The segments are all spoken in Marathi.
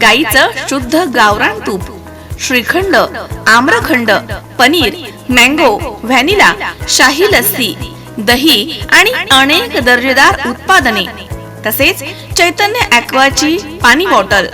गाईचं शुद्ध गावरान तूप श्रीखंड आम्रखंड पनीर मँगो व्हॅनिला शाही लस्सी दही आणि अनेक दर्जेदार उत्पादने तसेच चैतन्य ॲक्वाची पाणी बॉटल.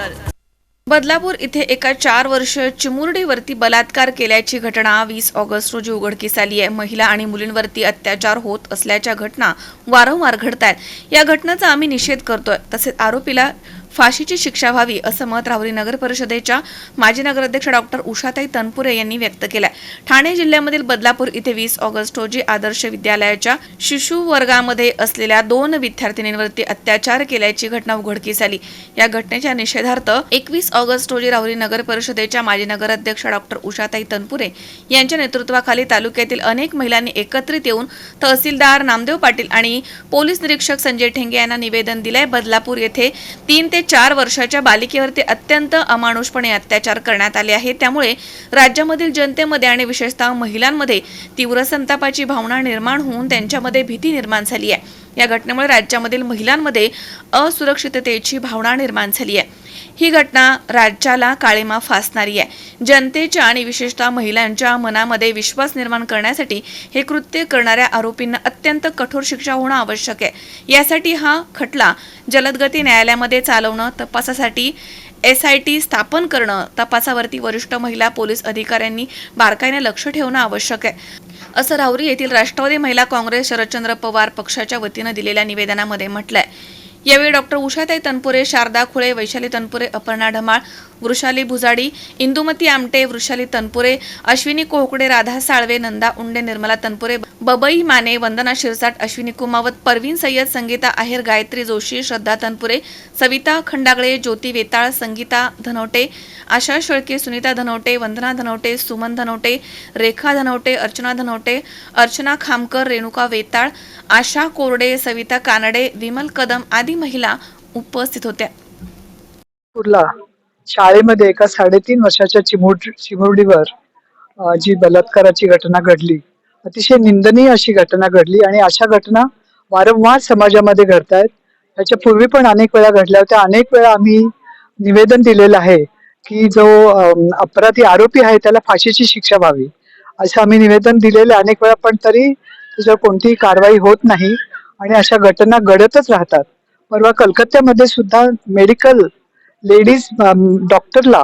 बदलापूर इथे एका चार वर्ष चिमुरडीवरती बलात्कार केल्याची घटना वीस ऑगस्ट रोजी उघडकीस आली आहे. महिला आणि मुलींवरती अत्याचार होत असल्याच्या घटना वारंवार घडत आहेत या घटनेचा आम्ही निषेध करतोय. तसेच आरोपीला फाशीची शिक्षा व्हावी असं मत राहुरी नगर परिषदेच्या माजी नगराध्यक्ष डॉक्टर उषाताई तनपुरे यांनी व्यक्त केलाय. ठाणे जिल्ह्यामधील बदलापूर इथे वीस ऑगस्ट रोजी आदर्श विद्यालयाच्या शिशु वर्गामध्ये असलेल्या दोन विद्यार्थिनींवरती अत्याचार केल्याची घटना उघडकीस आली. या घटनेच्या निषेधार्थ एकवीस ऑगस्ट रोजी राहुरी नगर परिषदेच्या माजी नगराध्यक्ष डॉक्टर उषाताई तनपुरे यांच्या नेतृत्वाखाली तालुक्यातील अनेक महिलांनी एकत्रित येऊन तहसीलदार नामदेव पाटील आणि पोलीस निरीक्षक संजय ठेंगे यांना निवेदन दिलंय. बदलापूर येथे तीन ते चार वर्षाच्या बालिकेवरती अत्यंत अमानुषपणे अत्याचार करण्यात आले आहे त्यामुळे राज्यामधील जनतेमध्ये आणि विशेषतः महिलांमध्ये तीव्र संतापाची भावना निर्माण होऊन त्यांच्यामध्ये भीती निर्माण झाली आहे. या घटनेमुळे राज्यामधील महिलांमध्ये असुरक्षिततेची भावना निर्माण झाली आहे. ही घटना राज्याला काळीमा फासणारी आहे. जनतेच्या आणि विशेषतः महिलांच्या मनामध्ये विश्वास निर्माण करण्यासाठी हे कृत्य करणाऱ्या आरोपींना अत्यंत कठोर शिक्षा होणं आवश्यक आहे. यासाठी हा खटला जलदगती न्यायालयामध्ये चालवणं तपासासाठी एस आय टी स्थापन करणं तपासावरती वरिष्ठ महिला पोलीस अधिकाऱ्यांनी बारकाईने लक्ष ठेवणं आवश्यक आहे. असं राहुरी येथील राष्ट्रवादी महिला काँग्रेस शरदचंद्र पवार पक्षाच्या वतीनं दिलेल्या निवेदनामध्ये म्हटलंय. यावेळी डॉक्टर उषाताई तनपुरे शारदा खुळे वैशाली तनपुरे अपर्णा ढमाळ वृषाली भुजाडी इंदुमती आमटे वृषाली तनपुरे अश्विनी कोहकडे राधा साळवे नंदा उंडे निर्मला तनपुरे बबई माने वंदना शिरसाट अश्विनी कुमावत परवीन सय्यद संगीता आहेर गायत्री जोशी श्रद्धा तनपुरे सविता खंडागळे ज्योती वेताळ संगीता धनवटे आशा शेळके सुनीता धनवटे वंदना धनवटे सुमन धनवटे रेखा धनवटे अर्चना धनवटे अर्चना खामकर रेणुका वेताळ आशा कोरडे सविता कानडे विमल कदम आदी महिला उपस्थित होत्या. नागपूरला शाळेमध्ये एका साडेतीन वर्षाच्या चिमुड चिमुरडीवर जी बलात्काराची घटना घडली अतिशय निंदनीय अशी घटना घडली आणि अशा घटना वारंवार समाजामध्ये घडत आहेत त्याच्या पूर्वी पण अनेक वेळा घडल्या होत्या. अनेक वेळा आम्ही निवेदन दिलेलं आहे की जो अपराधी आरोपी आहे त्याला फाशीची शिक्षा व्हावी असं आम्ही निवेदन दिलेलं आहे. अनेक वेळा पण तरी त्याच्यावर कोणतीही कारवाई होत नाही आणि अशा घटना घडतच राहतात. परवा कलकत्त्यामध्ये सुद्धा मेडिकल लेडीज डॉक्टरला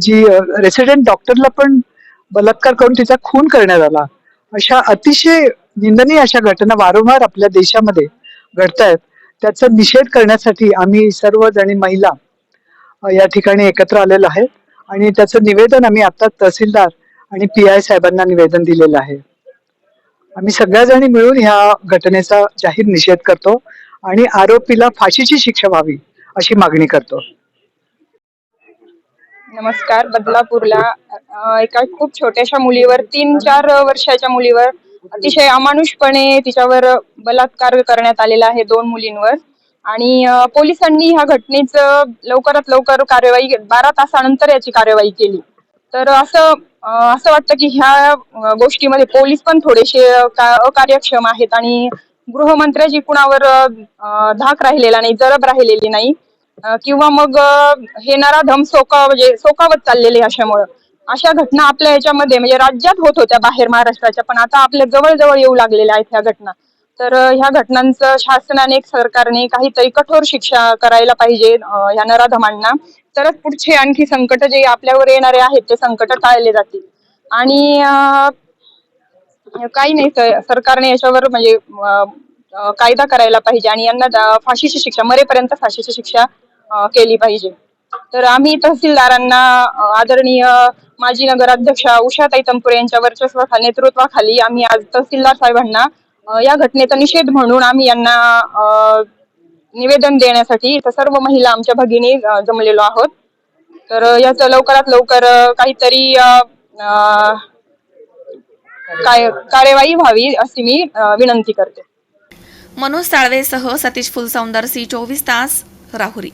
जी रेसिडेंट डॉक्टरला पण बलात्कार करून तिचा खून करण्यात आला. अशा अतिशय निंदनीय अशा घटना वारंवार आपल्या देशामध्ये घडत आहेत त्याचा निषेध करण्यासाठी आम्ही सर्व जणी महिला या ठिकाणी एकत्र आलेलो आहे. आणि त्याचं निवेदन आम्ही आता तहसीलदार आणि पी आय साहेबांना निवेदन दिलेलं आहे. आम्ही सगळ्या जणी मिळून ह्या घटनेचा जाहीर निषेध करतो आणि आरोपीला फाशीची शिक्षा व्हावी अशी मागणी करतो. नमस्कार बदलापूरला एका खूप छोट्याशा मुलीवर तीन चार वर्षाच्या मुलीवर अतिशय अमानुषपणे तिच्यावर बलात्कार करण्यात आलेला आहे दोन मुलींवर. आणि पोलिसांनी ह्या घटनेचं लवकरात लवकर कार्यवाही बारा तासानंतर याची कार्यवाही केली. तर असं असं वाटतं की ह्या गोष्टीमध्ये पोलीस पण थोडेसे अकार्यक्षम आहेत आणि गृहमंत्र्याची कुणावर धाक राहिलेला नाही जरब राहिलेली नाही किंवा मग हे नराधम सोका म्हणजे सोकावत चाललेले अशामुळं. अशा घटना आपल्या याच्यामध्ये म्हणजे राज्यात होत होत्या बाहेर महाराष्ट्राच्या पण आता आपल्या जवळ जवळ येऊ लागलेल्या आहेत ह्या घटना. तर ह्या घटनांचं शासनाने सरकारने काहीतरी कठोर शिक्षा करायला पाहिजे ह्या नराधमांना. तरच पुढचे आणखी संकट जे आपल्यावर येणारे आहेत ते संकट टाळले जातील. आणि काही नाही सरकारने याच्यावर म्हणजे कायदा करायला पाहिजे आणि यांना फाशीची शिक्षा मरेपर्यंत फाशीची शिक्षा केली पाहिजे. तर आम्ही तहसीलदारांना आदरणीय माजी नगराध्यक्षा उषाताई तंपुरे यांच्या वर्चस्वाखाली नेतृत्वाखाली आम्ही आज तहसीलदार साहेबांना या घटनेचा निषेध म्हणून आम्ही यांना अ, निवेदन देण्यासाठी इथं सर्व महिला आमच्या भगिनी जमलेलो आहोत. तर याचं लवकरात लवकर काहीतरी काय कार्यवाही व्हावी अशी मी विनंती करते. मनोज साळवेसह सतीश फुलसौंदर सी चोवीस तास राहुरी.